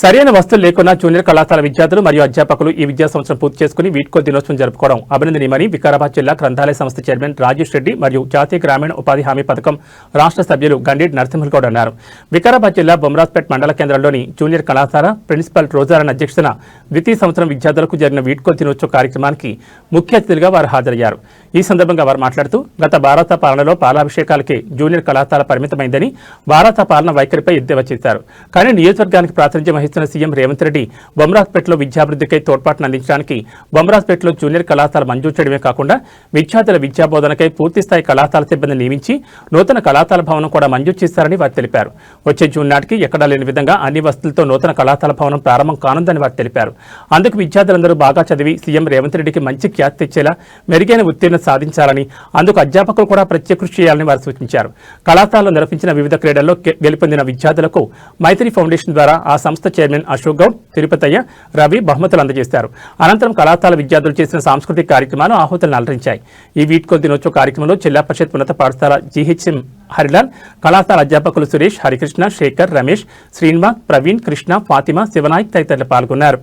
సరైన వస్తువులు లేకున్నా జూనియర్ కళాశాల విద్యార్థులు మరియు అధ్యాపకులు ఈ విద్యా సంవత్సరం పూర్తి చేసుకుని వీడ్కో దినోత్సవం జరుపుకోవడం అభినందనీయమని వికారాబాద్ జిల్లా గ్రంథాలయ సంస్థ చైర్మన్ రాజేష్ రెడ్డి మరియు జాతీయ గ్రామీణ ఉపాధి హామీ పథకం రాష్ట్ర సభ్యులు గండేటి నరసింహగౌడ్ అన్నారు వికారాబాద్ జిల్లా బొమ్రాజ్పేట్ మండల కేంద్రంలోని జూనియర్ కళాశాల ప్రిన్సిపల్ రోజారాన్ అధ్యక్షతన ద్వితీయ సంవత్సరం విద్యార్థులకు జరిగిన వీడ్కో దినోత్సవ కార్యక్రమానికి ముఖ్య అతిథులుగా వారు హాజరయ్యారు. ఈ సందర్భంగా వారు మాట్లాడుతూ గత భారత పాలనలో పాలాభిషేకాలకే జూనియర్ కళాశాల పరిమితమైందని భారత పాలన వైఖరిపై ఎద్దేవా చేశారు. కానీ నియోజకవర్గానికి ప్రాతినిధ్యం వహిస్తున్న సీఎం రేవంత్ రెడ్డి బొమ్రాజ్పేటలో విద్యాభివృద్ధికై తోడ్పాటును అందించడానికి బొమ్రాజ్పేటలో జూనియర్ కళాశాల మంజూరు చేయడమే కాకుండా విద్యార్థుల విద్యాబోధనకై పూర్తిస్థాయి కళాశాల సిబ్బంది నియమించి నూతన కళాశాల భవనం కూడా మంజూరు చేశారని వారు తెలిపారు. వచ్చే జూన్ నాటికి ఎక్కడా లేని విధంగా అన్ని వసతులతో నూతన కళాశాల భవనం ప్రారంభం కానుందని వారు తెలిపారు. అందుకు విద్యార్థులందరూ బాగా చదివి సీఎం రేవంత్ రెడ్డికి మంచి ఖ్యాతి తెచ్చేలా మెరుగైన ఉత్తీర్ణత సాధించాలని అందుకు అధ్యాపకులు కూడా ప్రత్యేక కృషి చేయాలని వారు సూచించారు. కళాశాలలో నిర్వహించిన వివిధ క్రీడల్లో గెలుపొందిన విద్యార్థులకు మైత్రి ఫౌండేషన్ ద్వారా ఆ సంస్థ చైర్మన్ అశోక్ గౌడ్ తిరుపతయ్య రవి బహుమతులు అందజేశారు. అనంతరం కళాశాల విద్యార్థులు చేసిన సాంస్కృతిక కార్యక్రమాలు ఆహుతులను అలరించాయి. ఈ వీడ్కో దినోత్సవ కార్యక్రమంలో జిల్లా పరిషత్ ఉన్నత పాఠశాల జీహెచ్ఎం హరిలాల్ కళాశాల అధ్యాపకులు సురేష్ హరికృష్ణ శేఖర్ రమేష్ శ్రీనివాస్ ప్రవీణ్ కృష్ణ ఫాతిమా శివనాయక్ తదితరులు పాల్గొన్నారు.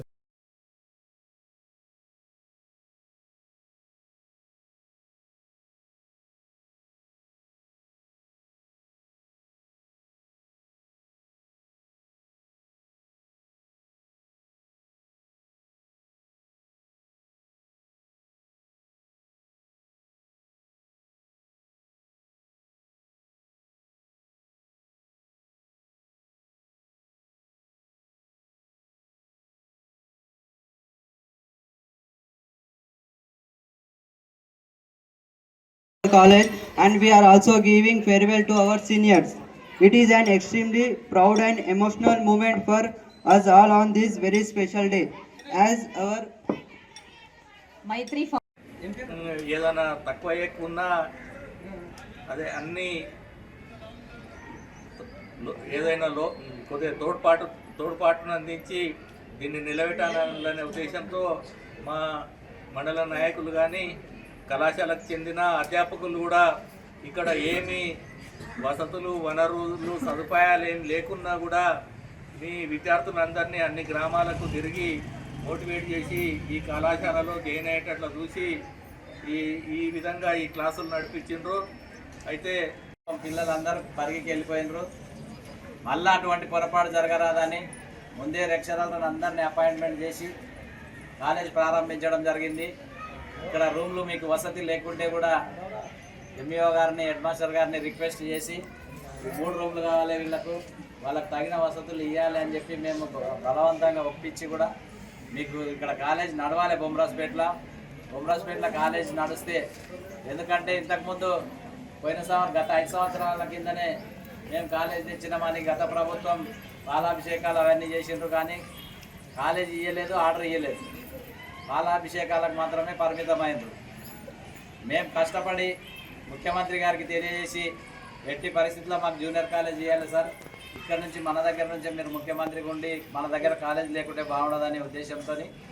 College and we are also giving farewell to our seniors. It is an extremely proud and emotional moment for us all on this very special day. As our మైత్రి ఫౌ- ఏదైనా తక్కువ ఎక్కువ ఉన్నా అదే అన్ని ఏదైనా లో కొద్దిగా తోడ్పాటు తోడ్పాటును అందించి దీన్ని నిలబెట్టాలనే ఉద్దేశంతో మా మండల నాయకులు కానీ కళాశాలకు చెందిన అధ్యాపకులు కూడా ఇక్కడ ఏమి వసతులు వనరులు సదుపాయాలు ఏమి లేకున్నా కూడా మీ విద్యార్థులందరినీ అన్ని గ్రామాలకు తిరిగి మోటివేట్ చేసి ఈ కళాశాలలో గెయిన్ అయ్యేటట్లు చూసి ఈ ఈ విధంగా ఈ క్లాసులు నడిపించిండ్రు. అయితే పిల్లలందరూ పరిగికి వెళ్ళిపోయినరు మళ్ళీ అటువంటి పొరపాటు జరగరాదని ముందే లెక్చరర్లను అందరినీ అపాయింట్మెంట్ చేసి కాలేజ్ ప్రారంభించడం జరిగింది. ఇక్కడ రూమ్లు మీకు వసతి లేకుంటే కూడా ఎంఈఓ గారిని హెడ్ మాస్టర్ గారిని రిక్వెస్ట్ చేసి మూడు రూమ్లు కావాలి వీళ్ళకు. వాళ్ళకు తగిన వసతులు ఇవ్వాలి అని చెప్పి మేము బలవంతంగా ఒప్పించి కూడా మీకు ఇక్కడ కాలేజ్ నడవాలి బొమ్రాజ్పేటలో. బొమ్రాజ్పేటలో కాలేజ్ నడిస్తే ఎందుకంటే ఇంతకుముందు పోయిన సంవత్సరం గత ఐదు సంవత్సరాల కిందనే మేము కాలేజ్ తెచ్చినామని గత ప్రభుత్వం పాలాభిషేకాలు అవన్నీ చేసిండ్రు కానీ కాలేజ్ ఇవ్వలేదు ఆర్డర్ ఇవ్వలేదు పాలాభిషేకాలకు మాత్రమే పరిమితమైంది. మేము కష్టపడి ముఖ్యమంత్రి గారికి తెలియజేసి ఎట్టి పరిస్థితుల్లో మాకు జూనియర్ కాలేజ్ చేయాలి సార్. ఇక్కడ నుంచి మన దగ్గర నుంచి మీరు ముఖ్యమంత్రికి ఉండి మన దగ్గర కాలేజ్ లేకుంటే బాగుండదనే ఉద్దేశంతో